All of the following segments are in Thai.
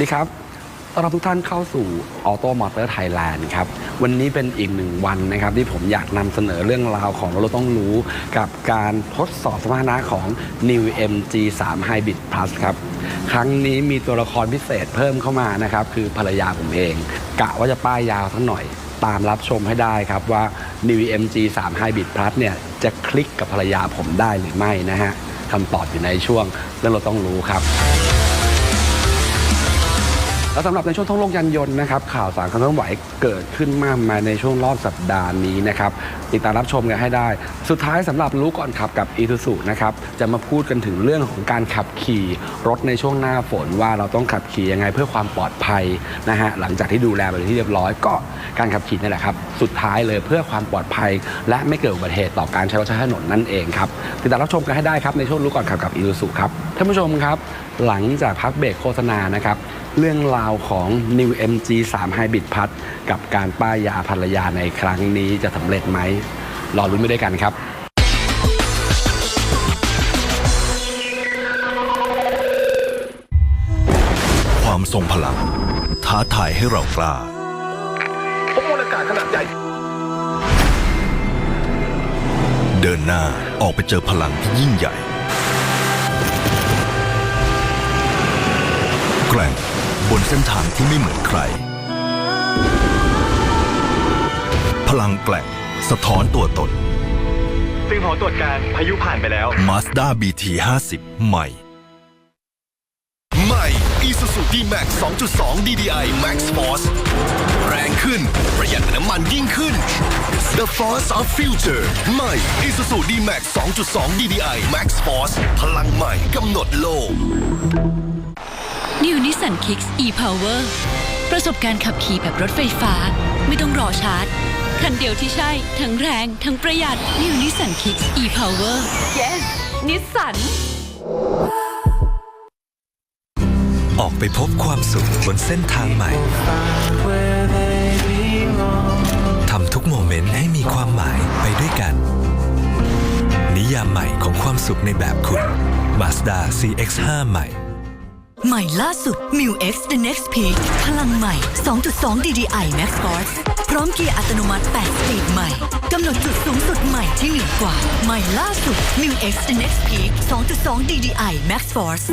สวัสดีครับต้อนรับทุกท่านเข้าสู่ Auto Motor Thailand ครับ วันนี้เป็นอีกหนึ่งวันนะครับ ที่ผมอยากนำเสนอเรื่องราวของเราต้องรู้กับการทดสอบสมรรถนะของ New MG 3 Hybrid Plus ครับ ครั้งนี้มีตัวละครพิเศษเพิ่มเข้ามานะครับ คือภรรยาผมเอง กะว่าจะป้ายยาวสักหน่อยตามรับชมให้ได้ครับว่า New MG 3 Hybrid Plus เนี่ยจะคลิกกับภรรยาผมได้หรือไม่นะฮะคำตอบอยู่ในช่วงเรื่องเราต้องรู้ครับ แล้วสำหรับในช่วงท่องโลกยานยนต์นะครับข่าวสารความเคลื่อนไหวเกิดขึ้นมากมายในช่วงรอบสัปดาห์นี้นะครับติดตามรับชมกันให้ได้ สุดท้ายสำหรับรู้ก่อนขับกับอี u ู u นะครับจะมาพูดกันถึงเรื่องของการขับขี่รถในช่วงหน้าฝนว่าเราต้องขับขี่ยังไงเพื่อความปลอดภัยนะฮะหลังจากที่ดูแลไปที่เรียบร้อยก็การขับขี่นี่แหละครับสุดท้ายเลยเพื่อความปลอดภัย และไม่เกิดอุบัติเหตุต่อการใช้รถใช้ถนนนั่นเองครับติดตามรับชมกันให้ได้ครับในช่วงรู้ก่อนขับกับอี u ู u ครับท่านผู้ชมครับ หลังจากพักเบรกโฆษณานะครับ เรื่องราวของ New MG 3 Hybrid Plus กับการป้ายยาภรรยาในครั้งนี้จะสำเร็จไหม รอรุ้นไปด้วยกันครับความทรงพลัง ท้าทายให้เรากล้าผมมวลอากาศขนาดใหญ่ เดินหน้าออกไปเจอพลังที่ยิ่งใหญ่ บนเส้นทางที่ไม่เหมือนใคร พลังแกร่งสะท้อนตัวตน ซึ่งหอตรวจการพายุผ่านไปแล้ว Mazda BT 50ใหม่ ใหม่ Isuzu D-Max 2.2 DDI Max Force แรงขึ้น ประหยัดน้ำมันยิ่งขึ้น The Force of Future ใหม่ Isuzu D-Max 2.2 DDI Max Force พลังใหม่กำหนดโลก New Nissan Kicks e-Power ประสบการณ์ขับขี่แบบรถไฟฟ้า ไม่ต้องรอชาร์จ คันเดียวที่ใช่ ทั้งแรง ทั้งประหยัด New Nissan Kicks e-Power yes นิสสันออกไปพบความสุขบนเส้นทางใหม่ ทำทุกโมเมนต์ให้มีความหมายไปด้วยกัน นิยามใหม่ของความสุขในแบบคุณ Mazda CX-5 ใหม่ ใหม่ล่าสุด m u X The Next Peak พลังใหม่ 2.2 DDI Max Force พร้อมเกียร์อัตโนมัติ 8 สปีดใหม่ กำหนดจุดสูงสุดใหม่ที่เหนือกว่า ใหม่ล่าสุด m u X The Next Peak 2.2 DDI Max Force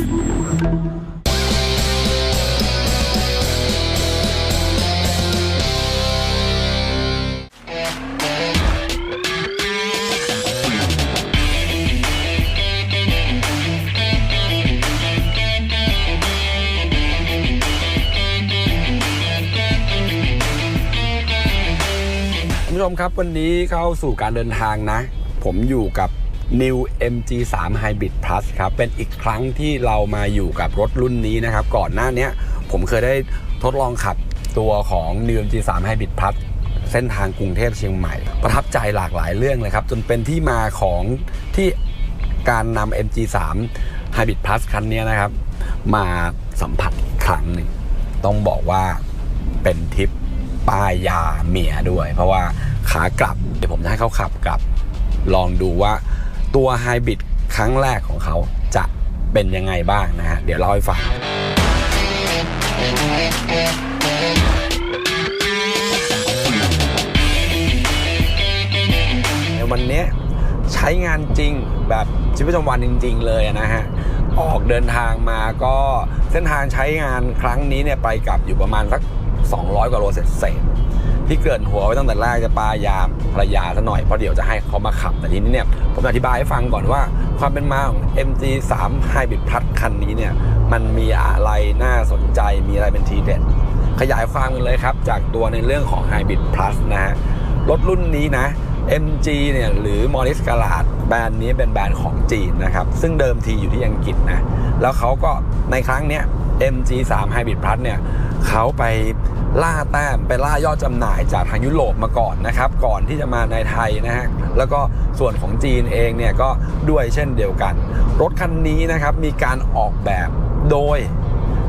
มครับวันนี้เข้าสู่การเดินทางนะ ผมอยู่กับ New MG 3 Hybrid Plus ครับ เป็นอีกครั้งที่เรามาอยู่กับรถรุ่นนี้นะครับ ก่อนหน้านี้ผมเคยได้ทดลองขับตัวของ New MG 3 Hybrid Plus เส้นทางกรุงเทพเชียงใหม่ ประทับใจหลากหลายเรื่องเลยครับ จนเป็นที่มาของที่การนำ MG 3 Hybrid Plus คันนี้นะครับ มาสัมผัสอีกครั้งหนึ่งต้องบอกว่าเป็นทริปป้ายยาเมียด้วย เพราะว่า ขากลับ เดี๋ยวผมจะให้เขาขับกลับ ลองดูว่าตัวไฮบริดครั้งแรกของเขาจะเป็นยังไงบ้างนะฮะ เดี๋ยวเล่าให้ฟังในวันนี้ใช้งานจริงแบบชีวิตประจำวันจริง ๆ เลยนะฮะ ออกเดินทางมาก็เส้นทางใช้งานครั้งนี้เนี่ยไปกลับอยู่ประมาณสัก 200 กว่าโลเศษ ที่เกินหัวไว้ตั้งแต่แรกจะปายามภรรยาซะหน่อยเพราะเดี๋ยวจะให้เขามาขับ แต่ทีนี้เนี่ยผมอธิบายให้ฟังก่อนว่า ความเป็นมาของ MG 3 Hybrid Plus คันนี้เนี่ยมันมีอะไรน่าสนใจมีอะไรเป็นทีเด็ด ขยายความกันเลยครับ จากตัวในเรื่องของ Hybrid Plus นะฮะรถรุ่นนี้นะ MG เนี่ยหรือ Morris g a l a d แบรนด์นี้เป็นแบรนด์ของจีนนะครับ ซึ่งเดิมทีอยู่ที่อังกฤษนะ แล้วเขาก็ในครั้งเนี้ย MG 3 Hybrid Plus เนี่ยเขาไป ล่าแต้มไปล่ายอดจำหน่ายจากทางยุโรปมาก่อนนะครับ ก่อนที่จะมาในไทยนะฮะแล้วก็ส่วนของจีนเองเนี่ยก็ด้วยเช่นเดียวกัน รถคันนี้นะครับมีการออกแบบโดย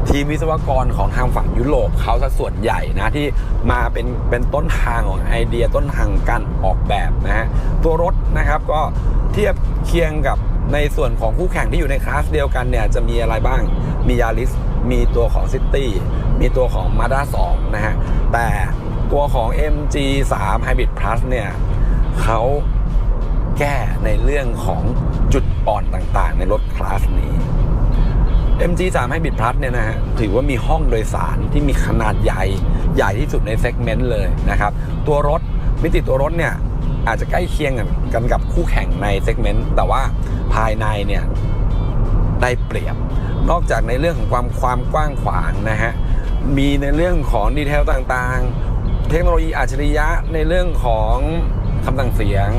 ทีมวิศวกรของทางฝั่งยุโรปเขาซะส่วนใหญ่นะที่มาเป็นเป็นต้นทางของไอเดียต้นทางการออกแบบนะฮะตัวรถนะครับก็เทียบเคียงกับในส่วนของคู่แข่งที่อยู่ในคลาสเดียวกันเนี่ยจะมีอะไรบ้างมียาริสมีตัวของ City มีตัวของ Mazda 2 นะฮะ แต่ตัวของ MG3 Hybrid Plus เนี่ยเขาแก้ในเรื่องของจุดอ่อนต่างๆ ในรถคลาสนี้ MG3 Hybrid Plus เนี่ยนะฮะถือว่ามีห้องโดยสารที่มีขนาดใหญ่ใหญ่ที่สุดในเซกเมนต์เลยนะครับ ตัวรถมิติตัวรถเนี่ยอาจจะใกล้เคียงกันกันกับคู่แข่งในเซกเมนต์แต่ว่าภายในเนี่ยได้เปรียบ นอกจากในเรื่องของความความกว้างขวางนะฮะ มีในเรื่องของดีเทลต่างๆ เทคโนโลยีอัจฉริยะในเรื่องของคำสั่งเสียง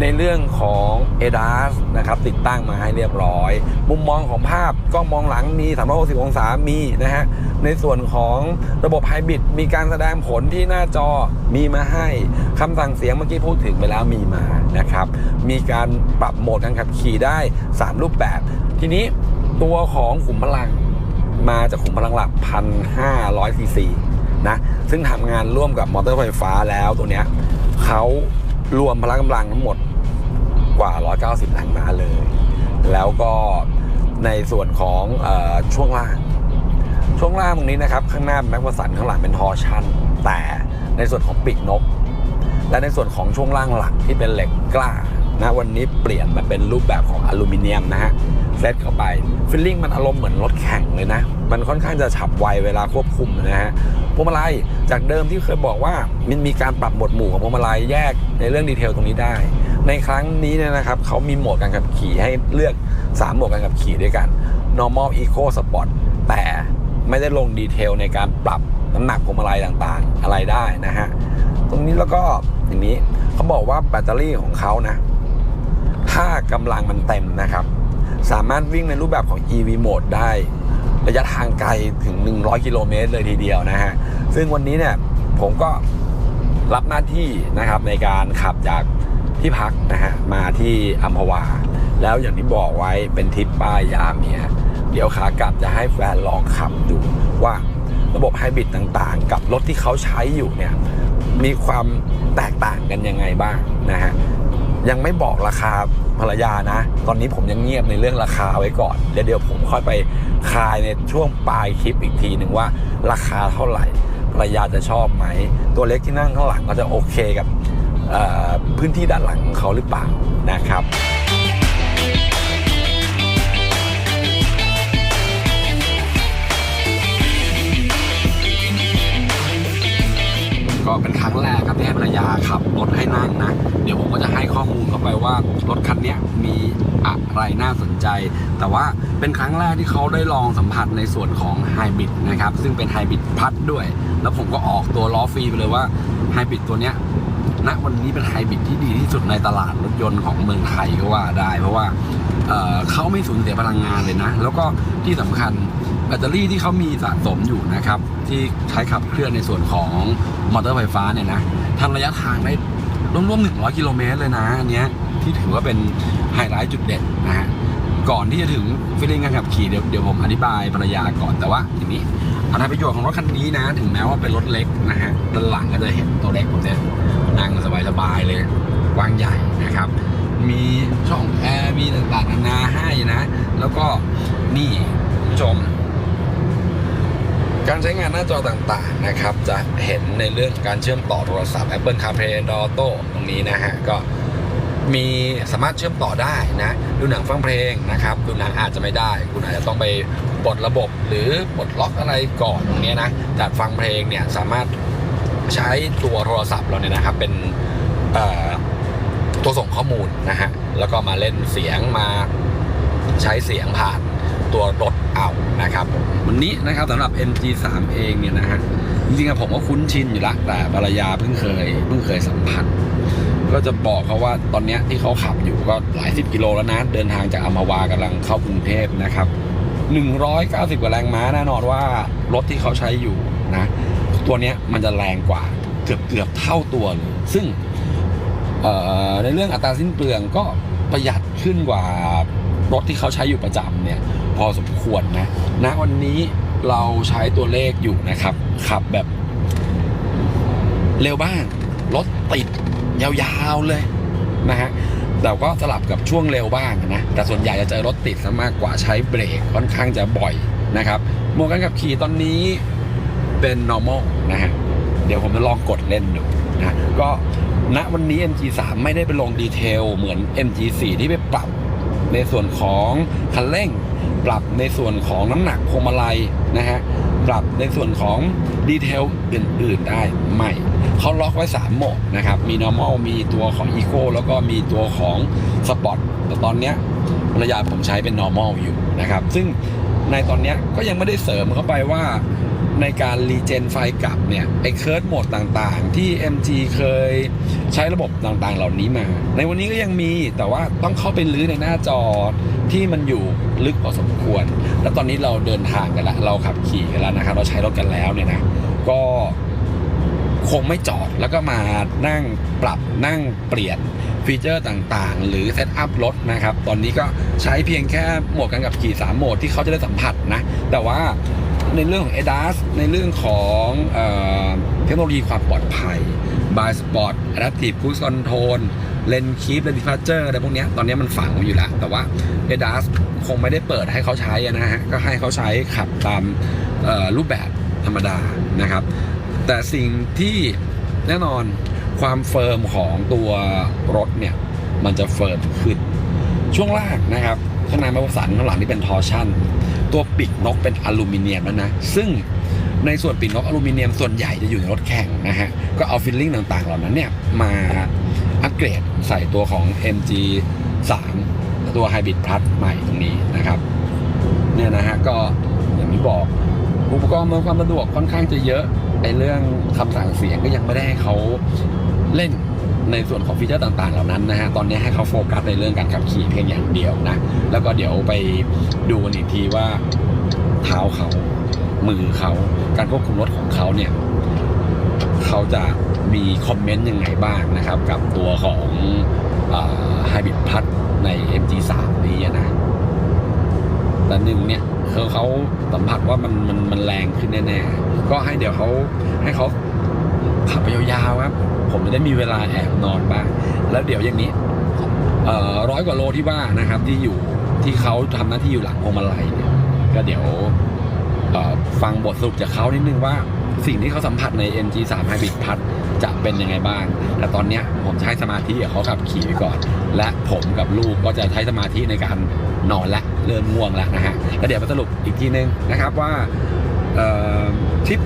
ในเรื่องของ ADAS นะครับติดตั้งมาให้เรียบร้อย มุมมองของภาพกล้องมองหลังมี 360 องศามีนะฮะ ในส่วนของระบบไฮบริดมีการแสดงผลที่หน้าจอมีมาให้คำสั่งเสียงเมื่อกี้พูดถึงไปแล้วมีมานะครับ มีการปรับโหมดการขับขี่ได้ 3 รูปแบบ ทีนี้ตัวของขุมพลัง มาจากขุมพลังหลัก 1,500ซีซีนะซึ่งทำงานร่วมกับมอเตอร์ไฟฟ้าแล้วตัวเนี้ยเขารวมพลังกำลังทั้งหมดกว่า 190แรงม้าเลย แล้วก็ในส่วนของออช่วงล่าง ช่วงล่างตรงนี้นะครับ ข้างหน้าเป็นแม็กวสันข้างหลังเป็นทอชันแต่ในส่วนของปีกนก และในส่วนของช่วงล่างหลักที่เป็นเหล็กกล้านะวันนี้เปลี่ยนมาเป็นรูปแบบของอลูมิเนียมนะฮะ เซตเข้าไปฟิลลิ่งมันอารมณ์เหมือนรถแข่งเลยนะ มันค่อนข้างจะฉับไวเวลาควบคุมนะฮะพวงมาลัยจากเดิมที่เคยบอกว่ามันมีการปรับโหมดหมู่ของพวงมาลัยแยกในเรื่องดีเทลตรงนี้ได้ ในครั้งนี้เนี่ยนะครับเขามีโหมดการขับขี่ให้เลือก 3โหมดการขับขี่ด้วยกัน normal eco sport แต่ไม่ได้ลงดีเทลในการปรับน้ำหนักพวงมาลัยต่างๆ อะไรได้นะฮะตรงนี้แล้วก็อย่างนี้เขาบอกว่าแบตเตอรี่ของเขานะถ้ากำลังมันเต็มนะครับ สามารถวิ่งในรูปแบบของ EV mode ได้ ระยะทางไกลถึง 100 กิโลเมตรเลยทีเดียวนะฮะ ซึ่งวันนี้เนี่ยผมก็รับหน้าที่นะครับในการขับจากที่พักนะฮะมาที่อัมพวา แล้วอย่างที่บอกไว้เป็นทริปป้ายยาเมีย เดี๋ยวขากลับจะให้แฟนลองขับดูว่าระบบไฮบริดต่างๆ กับรถที่เขาใช้อยู่เนี่ยมีความแตกต่างกันยังไงบ้างนะฮะ ยังไม่บอกราคาภรรยานะ ตอนนี้ผมยังเงียบในเรื่องราคาไว้ก่อนเดี๋ยวเดี๋ยวผมค่อยไปคายในช่วงปลายคลิปอีกทีหนึ่งว่าราคาเท่าไหร่ภรรยาจะชอบไหม ตัวเล็กที่นั่งข้างหลังก็จะโอเคกับพื้นที่ด้านหลังของเขาหรือเปล่านะครับ ก็เป็นครั้งแรกครับที่ให้ภรรยาขับรถให้นั่งนะ เดี๋ยวผมก็จะให้ข้อมูลเข้าไปว่ารถคันนี้มีอะไรน่าสนใจ แต่ว่าเป็นครั้งแรกที่เขาได้ลองสัมผัสในส่วนของไฮบริดนะครับ ซึ่งเป็นไฮบริดพัดด้วย แล้วผมก็ออกตัวล้อฟรีไปเลยว่าไฮบริดตัวเนี้ยณวันนี้เป็นไฮบริดที่ดีที่สุดในตลาดรถยนต์ของเมืองไทยก็ว่าได้ เพราะว่าเเขาไม่สูญเสียพลังงานเลยนะ แล้วก็ที่สำคัญ ตเตอรี่ที่เขามีสะสมอยู่นะครับ ที่ใช้ขับเคลื่อนในส่วนของมอเตอร์ไฟฟ้าเนี่ยนะทำระยะทางได้ร่วมๆ100 กิโลเมตรเลยนะอันเนี้ยที่ถือว่าเป็นไฮไลท์จุดเด่นนะฮะก่อนที่จะถึงฟีลลิ่งการขับขี่เดี๋ยวเดี๋ยวผมอธิบายภรรยาก่อนแต่ว่าทีนี้อันประโยชน์ของรถคันนี้นะ ถึงแม้ว่าเป็นรถเล็กนะฮะด้านหลังก็จะเห็นตัวเล็กผมเนี่ยนั่งสบายๆเลยกว้างใหญ่นะครับ มีช่องแอร์มีต่างๆนานาให้นะ แล้วก็นี่คุณผู้ชม การใช้งานหน้าจอต่างๆนะครับ จะเห็นในเรื่องการเชื่อมต่อโทรศัพท์ Apple CarPlay Android Auto ตรงนี้นะฮะก็มีสามารถเชื่อมต่อได้นะดูหนังฟังเพลงนะครับ ดูหนังอาจจะไม่ได้ คุณอาจจะต้องไปปลดระบบหรือปลดล็อกอะไรก่อนตรงนี้นะแต่ฟังเพลงเนี่ยสามารถใช้ตัวโทรศัพท์เราเนี่ยนะครับเป็นตัวส่งข้อมูลนะฮะแล้วก็มาเล่นเสียงมาใช้เสียงผ่านตัวรถ เอานะครับวันนี้นะครับสำหรับ MG3 เองเนี่ยนะฮะจริงๆอะผมก็คุ้นชินอยู่ละแต่ภรรยาเพิ่งเคยเพิ่งเคยสัมผัสก็จะบอกเขาว่าตอนนี้ที่เขาขับอยู่ก็หลายสิบกิโลแล้วนะ เดินทางจากอัมพวากำลังเข้ากรุงเทพนะครับ 190 กว่าแรงม้าแน่นอนว่ารถที่เขาใช้อยู่นะ ตัวนี้มันจะแรงกว่าเกือบเกือบเท่าตัวเลยซึ่งในเรื่องอัตราสิ้นเปลืองก็ประหยัดขึ้นกว่ารถที่เขาใช้อยู่ประจำเนี่ย พอสมควรนะณวันนี้เราใช้ตัวเลขอยู่นะครับขับแบบ เร็วบ้างรถติดยาวๆเลยนะฮะแต่ก็สลับกับช่วงเร็วบ้างนะ แต่ส่วนใหญ่จะเจอรถติดซะมากกว่าใช้เบรกค่อนข้างจะบ่อยนะครับโมการขับขี่ตอนนี้เป็น normal นะฮะ เดี๋ยวผมจะลองกดเล่นดูนะ ก็ณวันนี้ MG3 ไม่ได้ไปลงดีเทลเหมือน MG4 ที่ไปปรับในส่วนของคันเร่ง ปรับในส่วนของน้ำหนักพวงมาลัยนะฮะปรับในส่วนของดีเทลอื่น ๆได้ไม่เขาล็อกไว้ 3 โหมดนะครับ มี normal มีตัวของ eco แล้วก็มีตัวของ sport แต่ตอนเนี้ยภรรยาผมใช้เป็น normal อยู่นะครับ ซึ่งในตอนเนี้ยก็ยังไม่ได้เสริมเข้าไปว่า ในการรีเจนไฟกลับเนี่ยไอ้เคิร์ดโหมดต่างๆ ที่ MG เคยใช้ระบบต่างๆ เหล่านี้มา ในวันนี้ก็ยังมีแต่ว่าต้องเข้าไปลื้อในหน้าจอที่มันอยู่ลึกพอสมควร แล้วตอนนี้เราเดินทางกันแล้วเราขับขี่กันแล้วนะครับเราใช้รถกันแล้วเนี่ยนะก็คงไม่จอดแล้วก็มานั่งปรับนั่งเปลี่ยนฟีเจอร์ต่างๆ หรือเซตอัพรถนะครับ ตอนนี้ก็ใช้เพียงแค่โหมดการขับขี่ 3 โหมดที่เขาจะได้สัมผัสนะ แต่ว่า ในเรื่องของ ADAS ในเรื่องของเทคโนโลยีความปลอดภัย by Spot Adaptive Cruise Control Lane Keep Lane Departure อะไรพวกนี้ตอนนี้มันฝังอยู่แล้ว แต่ว่า ADAS คงไม่ได้เปิดให้เขาใช้นะฮะ ก็ให้เขาใช้ขับตามรูปแบบธรรมดานะครับ แต่สิ่งที่แน่นอนความเฟิร์มของตัวรถเนี่ย มันจะเฟิร์มขึ้น ช่วงล่างนะครับ ข้างในมาสันข้างหลังนี่เป็นทอร์ชั่น ตัวปีกนกเป็นอลูมิเนียมแล้วนะ ซึ่งในส่วนปีกนกอลูมิเนียมส่วนใหญ่จะอยู่ในรถแข่งนะฮะ ก็เอาฟิลลิ่งต่างๆ เหล่านั้นเนี่ยมาอัปเกรดใส่ตัวของ MG 3 ตัว Hybrid Plus ใหม่ตรงนี้นะครับ เนี่ยนะฮะ ก็อย่างที่บอกอุปกรณ์อำนวยความสะดวกค่อนข้างจะเยอะในเรื่องคำสั่งเสียงก็ยังไม่ได้ให้เขาเล่น ในส่วนของฟีเจอร์ต่างๆ เหล่านั้นนะฮะตอนนี้ให้เขาโฟกัสในเรื่องการขับขี่เพียงอย่างเดียวนะ แล้วก็เดี๋ยวไปดูกันอีกทีว่าเท้าเขา มือเขา การควบคุมรถของเขาเนี่ยเขาจะมีคอมเมนต์ยังไงบ้างนะครับ กับตัวของไฮบริดพัทใน MG3 นี้นะแต่หนึ่งเนี่ยคือเขาสัมผัสว่ามันมันมันแรงขึ้นแน่ๆ ก็ให้เดี๋ยวเขาให้เขา ขับไปยาวๆครับ ผมจะได้มีเวลาแอบนอนบ้างแล้วเดี๋ยวอย่างนี้ร้อยกว่าโลที่ว่านะครับที่อยู่ที่เขาทำหน้าที่อยู่หลังพวงมาลัยเนี่ยก็เดี๋ยวฟังบทสรุปจากเขานิดนึงว่าสิ่งที่เขาสัมผัสใน MG3 Hybrid Plus จะเป็นยังไงบ้าง แต่ตอนนี้ผมใช้สมาธิกับเขาขับขี่ไปก่อน และผมกับลูกก็จะใช้สมาธิในการนอนและเริ่มง่วงแล้วนะฮะแล้วเดี๋ยวมาสรุปอีกทีนึงนะครับว่าทริป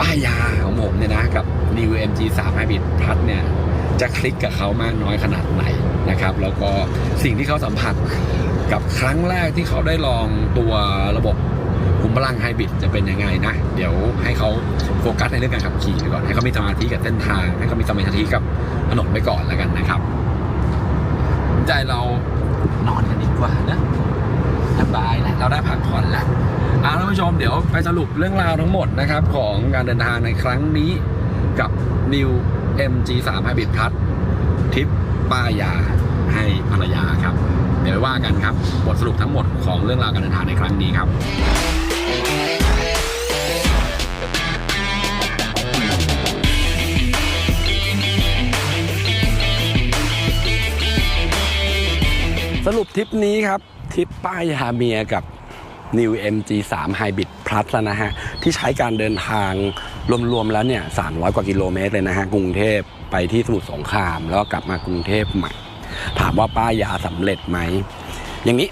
ป้ายยาของผมเนี่ยนะกับ New MG3 Hybrid Plus เนี่ยจะคลิกกับเขามากน้อยขนาดไหนนะครับแล้วก็สิ่งที่เขาสัมผัสกับครั้งแรกที่เขาได้ลองตัวระบบคุมพลังไฮบริดจะเป็นยังไงนะ เดี๋ยวให้เขาโฟกัสในเรื่องการขับขี่ไปก่อน ให้เขามีสมาธิกับเส้นทาง ให้เขามีสมาธิกับถนนไปก่อนแล้วกันนะครับ ใจเรานอนกันดีกว่านะสบายแล้วเราได้พักผ่อนแล้วเอาท่านผู้ชมเดี๋ยวไปสรุปเรื่องราวทั้งหมดนะครับ ของการเดินทางในครั้งนี้ กับ New MG3 Hybrid Plus ทริปป้ายาให้ภรรยาครับ เดี๋ยวว่ากันครับ บทสรุปทั้งหมดของเรื่องราวการเดินทางในครั้งนี้ครับสรุปทริปนี้ครับทริปป้ายาเมียกับ New MG3 Hybrid Plus แล้วนะฮะ ที่ใช้การเดินทาง รวมๆแล้วเนี่ย300กว่ากิโลเมตรเลยนะฮะกรุงเทพไปที่สมุทรสงคราม แล้วก็กลับมากรุงเทพใหม่ ถามว่าป้ายยาสำเร็จไหม อย่างนี้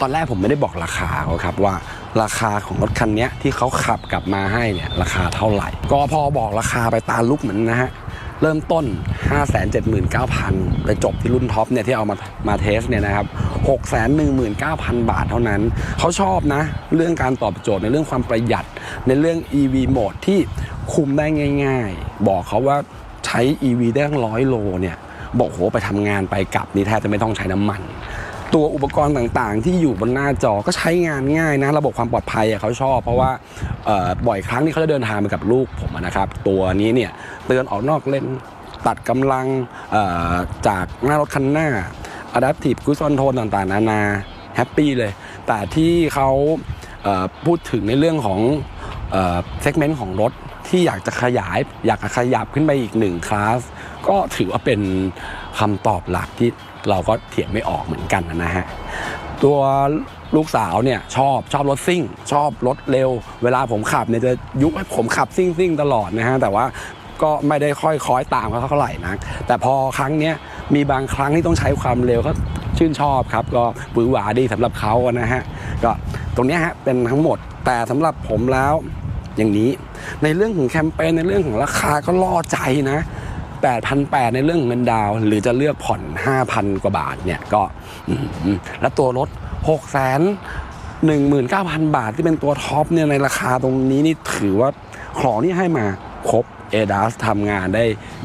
ตอนแรกผมไม่ได้บอกราคาเขาครับว่าราคาของรถคันนี้ที่เขาขับกลับมาให้เนี่ยราคาเท่าไหร่ ก็พอบอกราคาไปตาลุกเหมือนนะฮะเริ่มต้น 579,000 ไปจบที่รุ่นท็อปเนี่ยที่เอามามาเทสเนี่ยนะครับ 619,000 บาทเท่านั้น เขาชอบนะ เรื่องการตอบโจทย์ในเรื่องความประหยัดในเรื่อง EV โหมดที่ คุมได้ง่าย ๆ บอกเขาว่าใช้ EV ได้ตั้งร้อยโลเนี่ยบอกโหไปทำงานไปกลับนี่แทบจะไม่ต้องใช้น้ำมัน ตัวอุปกรณ์ต่างๆ ที่อยู่บนหน้าจอก็ใช้งานง่ายนะ ระบบความปลอดภัยเขาชอบ เพราะว่าบ่อยครั้งที่เขาจะเดินทางไปกับลูกผมนะครับ ตัวนี้เนี่ยเตือนออกนอกเลนตัดกำลังจากหน้ารถคันหน้า Adaptive Cruise Control ต่างๆ นานาแฮปปี้เลย แต่ที่เขาพูดถึงในเรื่องของเซกเมนต์ของรถ ที่อยากจะขยาย อยากจะขยับขึ้นไปอีกหนึ่งคลาส ก็ถือว่าเป็นคำตอบหลักที่เราก็เถียงไม่ออกเหมือนกันนะฮะ ตัวลูกสาวเนี่ยชอบชอบรถซิ่ง ชอบรถเร็ว เวลาผมขับเนี่ยจะยุให้ผมขับซิ่งซิ่งตลอดนะฮะ แต่ว่าก็ไม่ได้ค่อยคล้อยตามเขาเท่าไหร่นะแต่พอครั้งเนี้ยมีบางครั้งที่ต้องใช้ความเร็วเขาชื่นชอบครับ ก็หวือหวาดีสำหรับเขานะฮะก็ตรงนี้ฮะเป็นทั้งหมดแต่สำหรับผมแล้ว อย่างนี้ ในเรื่องของแคมเปญในเรื่องของราคาก็ล่อใจนะ8,800ในเรื่องเงินดาว หรือจะเลือกผ่อน 5,000 กว่าบาทเนี่ยก็แล้วตัวรถ 6 0 0 0 19,000 บาทที่เป็นตัวท็อปเนี่ยในราคาตรงนี้นี่ถือว่าของที่ให้มาครบ ADAS ทำงานได้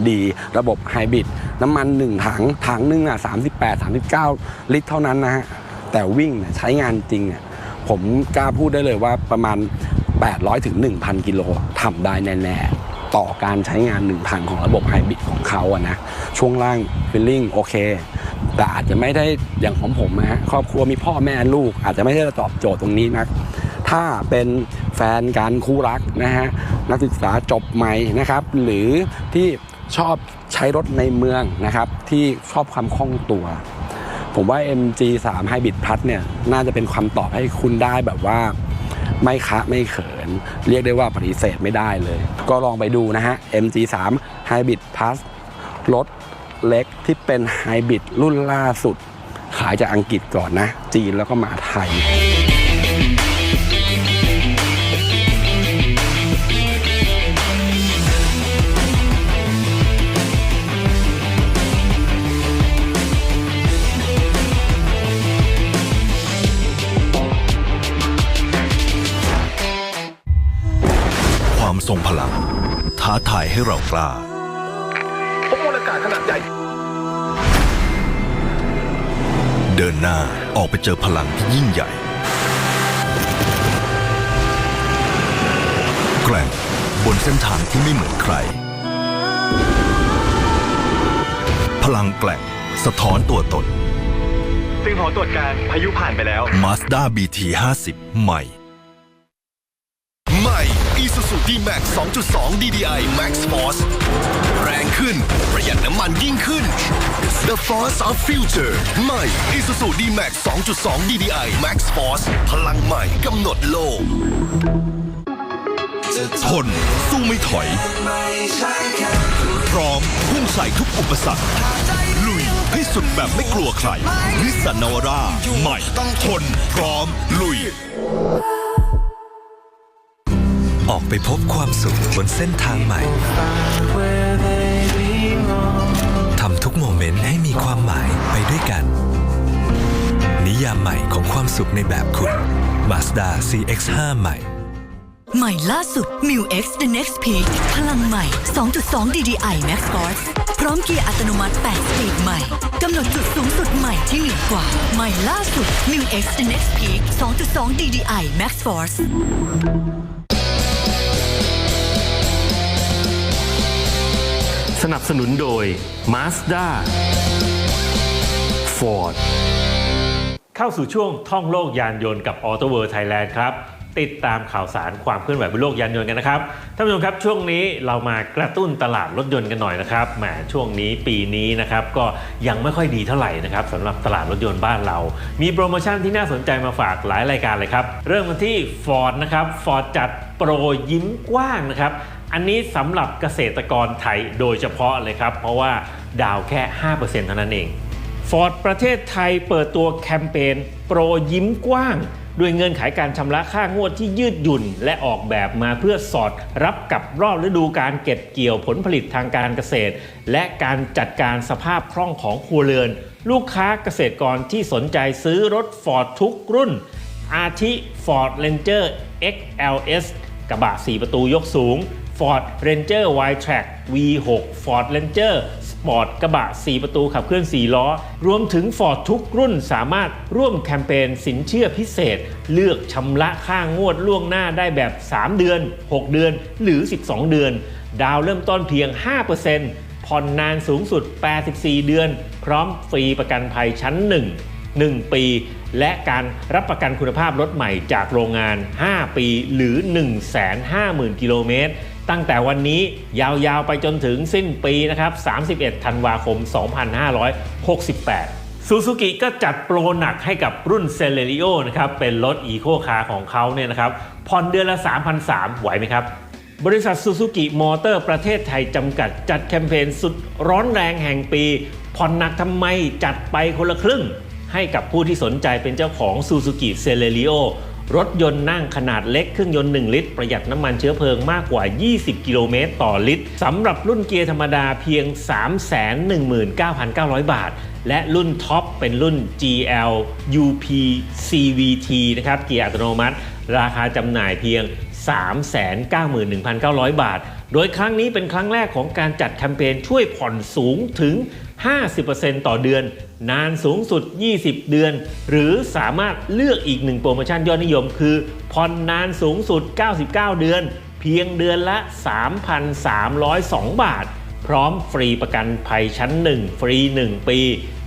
ดีระบบไฮบริดน้ำมัน 1 ถัง ถังหนึงอะ 38 39 ลิตรเท่านั้นนะฮะ แต่วิ่งใช้งานจริงผมกล้าพูดได้เลยว่าประมาณ 800ถึง1,000 กิโลทำได้แน่ๆ ต่อการใช้งาน 1,000 ของระบบไฮบริดของเขาอะนะ ช่วงล่างฟิลลิ่งโอเค แต่อาจจะไม่ได้อย่างของผมนะฮะครอบครัวมีพ่อแม่ลูก อาจจะไม่ได้ตอบโจทย์ตรงนี้นักถ้าเป็นแฟนการคู่รักนะฮะนักศึกษาจบใหม่นะครับ หรือที่ชอบใช้รถในเมืองนะครับ ที่ชอบความคล่องตัว ผมว่า MG3 Hybrid Plus เนี่ย น่าจะเป็นคำตอบให้คุณได้แบบว่า ไม่คะไม่เขิน เรียกได้ว่าปฏิเสธไม่ได้เลย ก็ลองไปดูนะฮะ MG3 Hybrid Plus รถเล็กที่เป็นไฮบริดรุ่นล่าสุด ขายจากอังกฤษก่อนนะ จีนแล้วก็มาไทย ทรงพลัง ท้าทายให้เรากล้าพบมวลอากาศขนาดใหญ่ เดินหน้าออกไปเจอพลังที่ยิ่งใหญ่ แกร่งบนเส้นทางที่ไม่เหมือนใคร พลังแกร่งสะท้อนตัวตนซึ่งหอตรวจการพายุผ่านไปแล้ว Mazda BT 50ใหม่ Max 2.2 DDI Max Force แรงขึ้น ประหยัดน้ำมันยิ่งขึ้น The Force of Future ใหม่ Isuzu D-Max 2.2 DDI Max Force พลังใหม่กำหนดโลกทนสู้ไม่ถอย พร้อมพุ่งใส่ทุกอุปสรรค ลุยให้สุดแบบไม่กลัวใครนิสสันนวาร่าใหม่ทนพร้อมลุย ออกไปพบความสุขบนเส้นทางใหม่ทำทุกโมเมนต์ให้มีความหมายไปด้วยกัน นิยามใหม่ของความสุขในแบบคุณ Mazda CX-5 ใหม่ ใหม่ล่าสุด m i u X The Next Peak พลังใหม่ 2.2 DDI Max Force พร้อมเกียร์อัตโนมัติ 8 สปีดใหม่กำหนดจุดสูงสุดใหม่ที่เหนือกว่า ใหม่ล่าสุด m i u X The Next Peak 2.2 DDI Max Force สนับสนุนโดย Mazda Ford เข้าสู่ช่วงท่องโลกยานยนต์กับ Auto World Thailand ครับ ติดตามข่าวสารความเคลื่อนไหวบนโลกยานยนต์กันนะครับท่านผู้ชมครับช่วงนี้เรามากระตุ้นตลาดรถยนต์กันหน่อยนะครับแหมช่วงนี้ปีนี้นะครับก็ยังไม่ค่อยดีเท่าไหร่นะครับสำหรับตลาดรถยนต์บ้านเรา มีโปรโมชั่นที่น่าสนใจมาฝากหลายรายการเลยครับ เริ่มกันที่ Ford นะครับ Ford จัดโปรยิ้มกว้างนะครับ อันนี้สำหรับเกษตรกรไทยโดยเฉพาะเลยครับ เพราะว่าดาวแค่ 5%เท่านั้นเอง ฟอร์ดประเทศไทยเปิดตัวแคมเปญโปรยิ้มกว้างด้วยเงินขายการชำระค่างวดที่ยืดหยุ่น และออกแบบมาเพื่อสอดรับกับรอบฤดูการเก็บเกี่ยวผลผลิตทางการเกษตร และการจัดการสภาพคล่องของครัวเรือน ลูกค้าเกษตรกรที่สนใจซื้อรถฟอร์ดทุกรุ่น อาทิ Ford Ranger XLS กระบะ 4 ประตูยกสูง Ford Ranger w i t r a c k V6 Ford Ranger Sport กระบะ 4 ประตูขับเคลื่อน 4 ล้อ รวมถึง Ford ทุกรุ่นสามารถร่วมแคมเปญสินเชื่อพิเศษ เลือกชำระค่างวดล่วงหน้าได้แบบ 3 เดือน 6 เดือน หรือ 12 เดือน ดาวเริ่มต้นเพียง 5%ผ่อนนานสูงสุด 84 เดือน พร้อมฟรีประกันภัยชั้น 1 1 ปี และการรับประกันคุณภาพรถใหม่จากโรงงาน 5 ปี หรือ 150,000 กิโลเมตร ตั้งแต่วันนี้ยาวๆไปจนถึงสิ้นปีนะครับ 31 ธันวาคม 2568ซูซูกิก็จัดโปรหนักให้กับรุ่นเซเลริโอนะครับ เป็นรถอีโคคาร์ของเขาเนี่ยนะครับผ่อนเดือนละ3,300ไหวไหมครับ บริษัทซูซูกิมอเตอร์ประเทศไทยจำกัดจัดแคมเปญสุดร้อนแรงแห่งปี ผ่อนหนักทำไมจัดไปคนละครึ่ง ให้กับผู้ที่สนใจเป็นเจ้าของซูซูกิเซเลริโอ รถยนต์นั่งขนาดเล็กเครื่องยนต์ 1 ลิตร ประหยัดน้ำมันเชื้อเพลิงมากกว่า 20 กิโลเมตรต่อลิตรสำหรับรุ่นเกียร์ธรรมดาเพียง 319,900 บาท และรุ่นท็อปเป็นรุ่น GL UP CVT นะครับเกียร์อัตโนมัติ ราคาจำหน่ายเพียง 391,900 บาท โดยครั้งนี้เป็นครั้งแรกของการจัดแคมเปญช่วยผ่อนสูงถึง 50%ต่อเดือน นานสูงสุด 20 เดือน หรือสามารถเลือกอีกหนึ่งโปรโมชั่นยอดนิยม คือผ่อนนานสูงสุด 99 เดือน เพียงเดือนละ 3,302 บาท พร้อมฟรีประกันภัยชั้น 1 ฟรี 1 ปี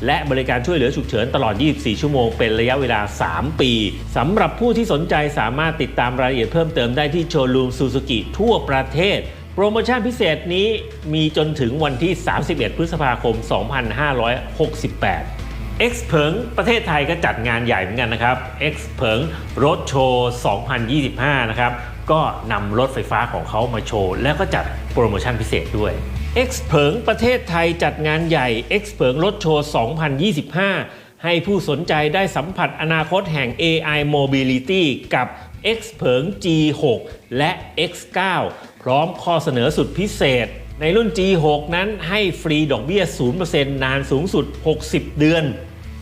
และบริการช่วยเหลือฉุกเฉินตลอด 24 ชั่วโมงเป็นระยะเวลา 3 ปีสำหรับผู้ที่สนใจสามารถติดตามรายละเอียดเพิ่มเติมได้ที่โชว์รูมซูซูกิทั่วประเทศ โปรโมชั่นพิเศษนี้มีจนถึงวันที่ 31 พฤษภาคม 2568 X เผิงประเทศไทยก็จัดงานใหญ่เหมือนกันนะครับ X เผิงรถโชว์ 2025 นะครับ ก็นำรถไฟฟ้าของเขามาโชว์ แล้วก็จัดโปรโมชั่นพิเศษด้วย X เผิงประเทศไทยจัดงานใหญ่ X เผิงรถโชว์ 2025 ให้ผู้สนใจได้สัมผัสอนาคตแห่ง AI Mobility กับ X เผิง G6 และ X9 ร้อมข้อเสนอสุดพิเศษ ในรุ่น G6 นั้นให้ฟรีดอกเบี้ย 0%นานสูงสุด 60 เดือน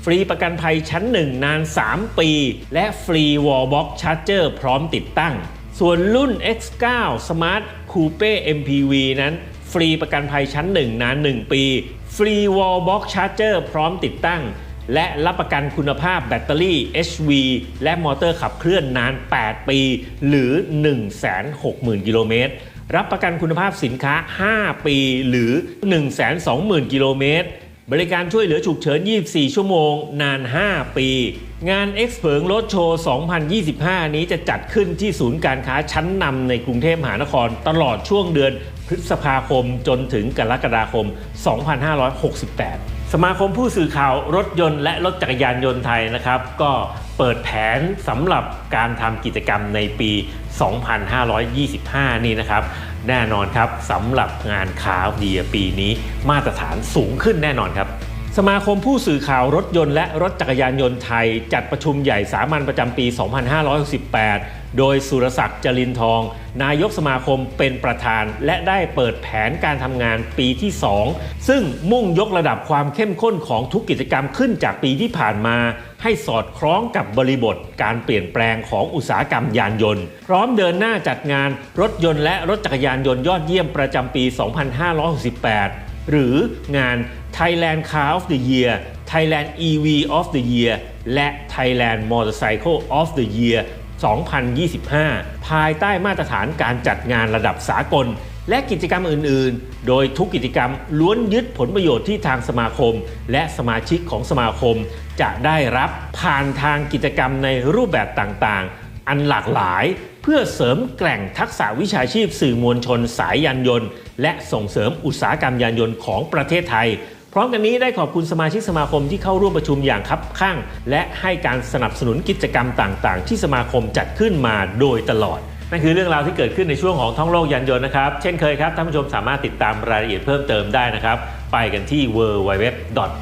ฟรีประกันภัยชั้น 1 นาน 3 ปี และฟรี Wallbox Charger พร้อมติดตั้ง ส่วนรุ่น X9 Smart Coupe MPV นั้น ฟรีประกันภัยชั้น 1 นาน 1 ปี ฟรี Wallbox Charger พร้อมติดตั้งและรับประกันคุณภาพแบตเตอรี่ HV และมอเตอร์ขับเคลื่อนนาน 8 ปี หรือ 160,000 กิโลเมตร รับประกันคุณภาพสินค้า 5 ปีหรือ 120,000 กิโลเมตร บริการช่วยเหลือฉุกเฉิน 24 ชั่วโมง นาน 5 ปี งาน X เผิงรถโชว์ 2025 นี้จะจัดขึ้นที่ศูนย์การค้าชั้นนำในกรุงเทพมหานคร ตลอดช่วงเดือนพฤษภาคมจนถึงกรกฎาคม 2568 สมาคมผู้สื่อข่าวรถยนต์และรถจักรยานยนต์ไทยนะครับ ก็เปิดแผนสำหรับการทำกิจกรรมในปี 2525 นี่นะครับ แน่นอนครับสำหรับงานคาเดียปีนี้มาตรฐานสูงขึ้นแน่นอนครับ สมาคมผู้สื่อข่าวรถยนต์และรถจักรยานยนต์ไทย จัดประชุมใหญ่สามัญประจำปี 2568 โดยสุรศักดิ์จรินทอง นายกสมาคมเป็นประธาน และได้เปิดแผนการทำงานปีที่ 2 ซึ่งมุ่งยกระดับความเข้มข้นของทุกกิจกรรมขึ้นจากปีที่ผ่านมา ให้สอดคล้องกับบริบทการเปลี่ยนแปลงของอุตสาหกรรมยานยนต์ พร้อมเดินหน้าจัดงานรถยนต์และรถจักรยานยนต์ยอดเยี่ยมประจำปี 2568หรืองาน Thailand Car of the Year Thailand EV of the Year และ Thailand Motorcycle of the Year 2025 ภายใต้มาตรฐานการจัดงานระดับสากล และกิจกรรมอื่น ๆ โดยทุกกิจกรรมล้วนยึดผลประโยชน์ที่ทางสมาคม และสมาชิกของสมาคม จะได้รับผ่านทางกิจกรรมในรูปแบบต่าง ๆ อันหลากหลายเพื่อเสริมแกร่งทักษะวิชาชีพสื่อมวลชนสายยานยนต์ และส่งเสริมอุตสาหกรรมยานยนต์ของประเทศไทย ร้อมกันนี้ได้ขอบคุณสมาชิกสมาคมที่เข้าร่วมประชุมอย่างคับข้าง และให้การสนับสนุนกิจกรรมต่างๆ ที่สมาคมจัดขึ้นมาโดยตลอด นั่นคือเรื่องราวที่เกิดขึ้นในช่วงของท่องโลกยานยนต์นะครับ เช่นเคยครับท่านผู้ชมสามารถติดตามรายละเอียดเพิ่มเติมได้นะครับ ไปกันที่ w w w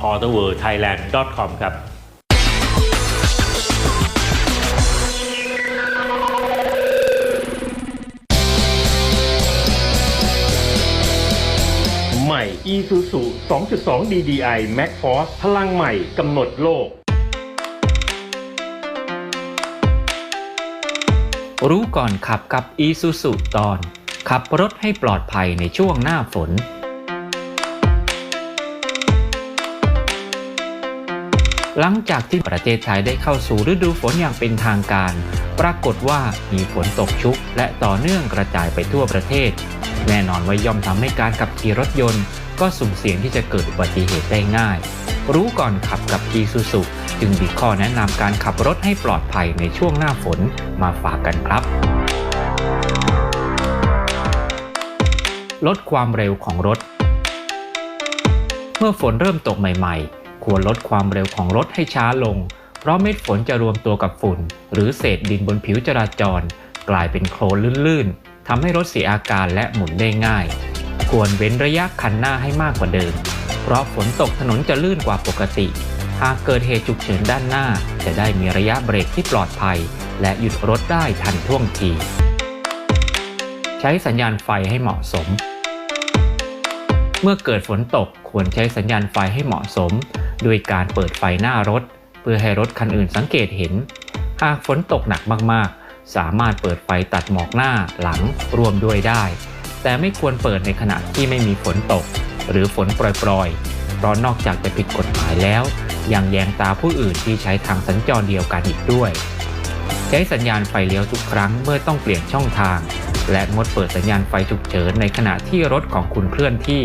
p o r t a w o r l d t h a i l a n d c o m ครับ Isuzu 2.2 DDI Max Force พลังใหม่กำหนดโลก รู้ก่อนขับกับ e s u s u ตอน ขับรถให้ปลอดภัยในช่วงหน้าฝนหลังจากที่ประเทศไทยได้เข้าสู่ฤดูฝนอย่างเป็นทางการ ปรากฏว่ามีฝนตกชุก และต่อเนื่องกระจายไปทั่วประเทศ แน่นอนว่าย่อมทำให้การขับขี่รถยนต์ ก็สุ่มเสี่ยงที่จะเกิดอุบัติเหตุได้ง่าย รู้ก่อนขับกับ e s u s u จึงมีข้อแนะนำการขับรถให้ปลอดภัยในช่วงหน้าฝนมาฝากกันครับ ลดความเร็วของรถ เมื่อฝนเริ่มตกใหม่ ๆ ควรลดความเร็วของรถให้ช้าลง เพราะเม็ดฝนจะรวมตัวกับฝุ่น หรือเศษดินบนผิวจราจร กลายเป็นโคลนลื่นๆทำให้รถเสียอาการและหมุนได้ง่าย ควรเว้นระยะคันหน้าให้มากกว่าเดิม เพราะฝนตกถนนจะลื่นกว่าปกติ หากเกิดเหตุฉุกเฉินด้านหน้า จะได้มีระยะเบรกที่ปลอดภัย และหยุดรถได้ทันท่วงที ใช้สัญญาณไฟให้เหมาะสม เมื่อเกิดฝนตกควรใช้สัญญาณไฟให้เหมาะสม ด้วยการเปิดไฟหน้ารถ เพื่อให้รถคันอื่นสังเกตเห็น หากฝนตกหนักมากๆ สามารถเปิดไฟตัดหมอกหน้าหลังรวมด้วยได้ แต่ไม่ควรเปิดในขณะที่ไม่มีฝนตก หรือฝนปล่อยๆ เพราะนอกจากจะผิดกฎหมายแล้ว ยังแยงตาผู้อื่นที่ใช้ทางสัญจรเดียวกันอีกด้วย ใช้สัญญาณไฟเลี้ยวทุกครั้งเมื่อต้องเปลี่ยนช่องทาง และงดเปิดสัญญาณไฟฉุกเฉินในขณะที่รถของคุณเคลื่อนที่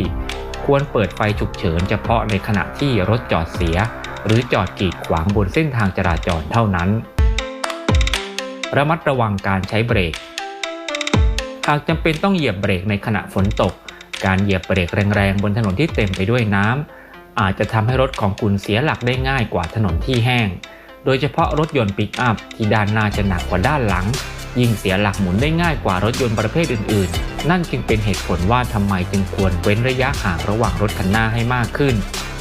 ควรเปิดไฟฉุกเฉินเฉพาะในขณะที่รถจอดเสีย หรือจอดกีดขวางบนเส้นทางจราจรเท่านั้น ระมัดระวังการใช้เบรก หากจำเป็นต้องเหยียบเบรกในขณะฝนตก การเหยียบเบรกแรงๆ บนถนนที่เต็มไปด้วยน้ำอาจจะทำให้รถของคุณเสียหลักได้ง่ายกว่าถนนที่แห้ง โดยเฉพาะรถยนต์ปิกอัพที่ด้านหน้าจะหนักกว่าด้านหลัง ยิ่งเสียหลักหมุนได้ง่ายกว่ารถยนต์ประเภทอื่นๆ นั่นจึงเป็นเหตุผลว่าทำไมจึงควรเว้นระยะห่างระหว่างรถคันหน้าให้มากขึ้น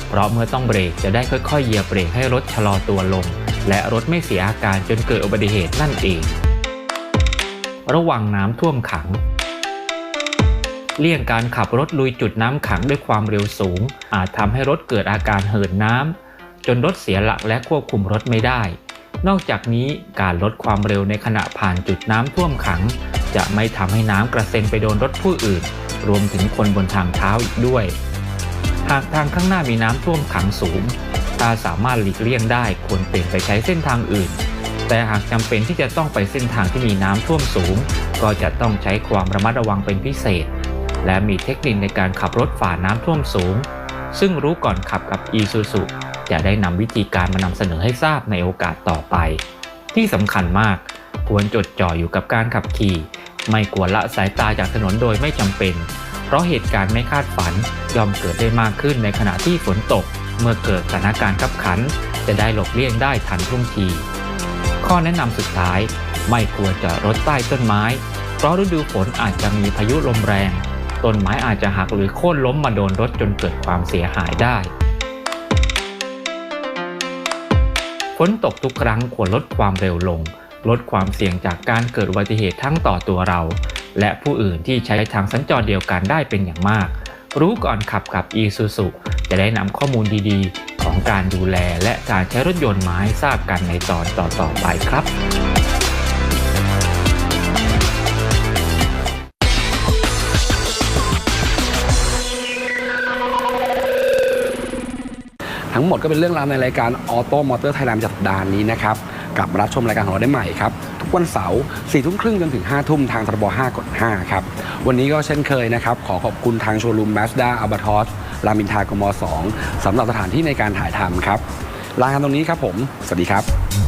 เพราะเมื่อต้องเบรกจะได้ค่อยๆ เหยียบเบรกให้รถชะลอตัวลง และรถไม่เสียอาการจนเกิดอุบัติเหตุนั่นเอง ระวังน้ำท่วมขัง เลี่ยงการขับรถลุยจุดน้ำขังด้วยความเร็วสูง อาจทำให้รถเกิดอาการเหินน้ำ จนรถเสียหลักและควบคุมรถไม่ได้ นอกจากนี้การลดความเร็วในขณะผ่านจุดน้ำท่วมขัง จะไม่ทำให้น้ำกระเซ็นไปโดนรถผู้อื่น รวมถึงคนบนทางเท้าอีกด้วย หากทางข้างหน้ามีน้ำท่วมขังสูง ถ้าสามารถหลีกเลี่ยงได้ควรเปลี่ยนไปใช้เส้นทางอื่น แต่หากจำเป็นที่จะต้องไปเส้นทางที่มีน้ำท่วมสูง ก็จะต้องใช้ความระมัดระวังเป็นพิเศษ และมีเทคนิคในการขับรถฝ่าน้ำท่วมสูง ซึ่งรู้ก่อนขับกับ e s u s u จะได้นำวิธีการมานำเสนอให้ทราบในโอกาสต่อไป ที่สำคัญมาก ควรจดจ่ออยู่กับการขับขี่ ไม่ควรละสายตาจากถนนโดยไม่จำเป็น เพราะเหตุการณ์ไม่คาดฝันย่อมเกิดได้มากขึ้นในขณะที่ฝนตก เมื่อเกิดสถานการณ์ขับขัน จะได้หลบเลี่ยงได้ทันท่วงที ข้อแนะนำสุดท้าย ไม่ควรจอดรถใต้ต้นไม้ เพราะฤดูฝนอาจจะมีพายุลมแรง ต้นไม้อาจจะหักหรือโค่นล้มมาโดนรถจนเกิดความเสียหายได้ฝนตกทุกครั้งควรลดความเร็วลง ลดความเสี่ยงจากการเกิดอุบัติเหตุทั้งต่อตัวเรา และผู้อื่นที่ใช้ทางสัญจรเดียวกันได้เป็นอย่างมาก รู้ก่อนขับกับ e s u s u จะได้นำข้อมูลดีๆ ของการดูแลและการใช้รถยนต์มาให้ทราบกันในตอนต่อๆไปครับทั้งหมดก็เป็นเรื่องราวในรายการ Auto Motor Thailand จัดสัปดาห์นี้นะครับ กลับมารับชมรายการของเราได้ใหม่ครับ วันเสาร์สี่ทุ่มครึ่งจนถึง5ทุ่มทางทรบ5กด5ครับ วันนี้ก็เช่นเคยนะครับ ขอขอบคุณทางโชว์รูม Mazda a l b a t o s รามินทากม 2 สำหรับสถานที่ในการถ่ายทำครับลากันตรงนี้ครับผม สวัสดีครับ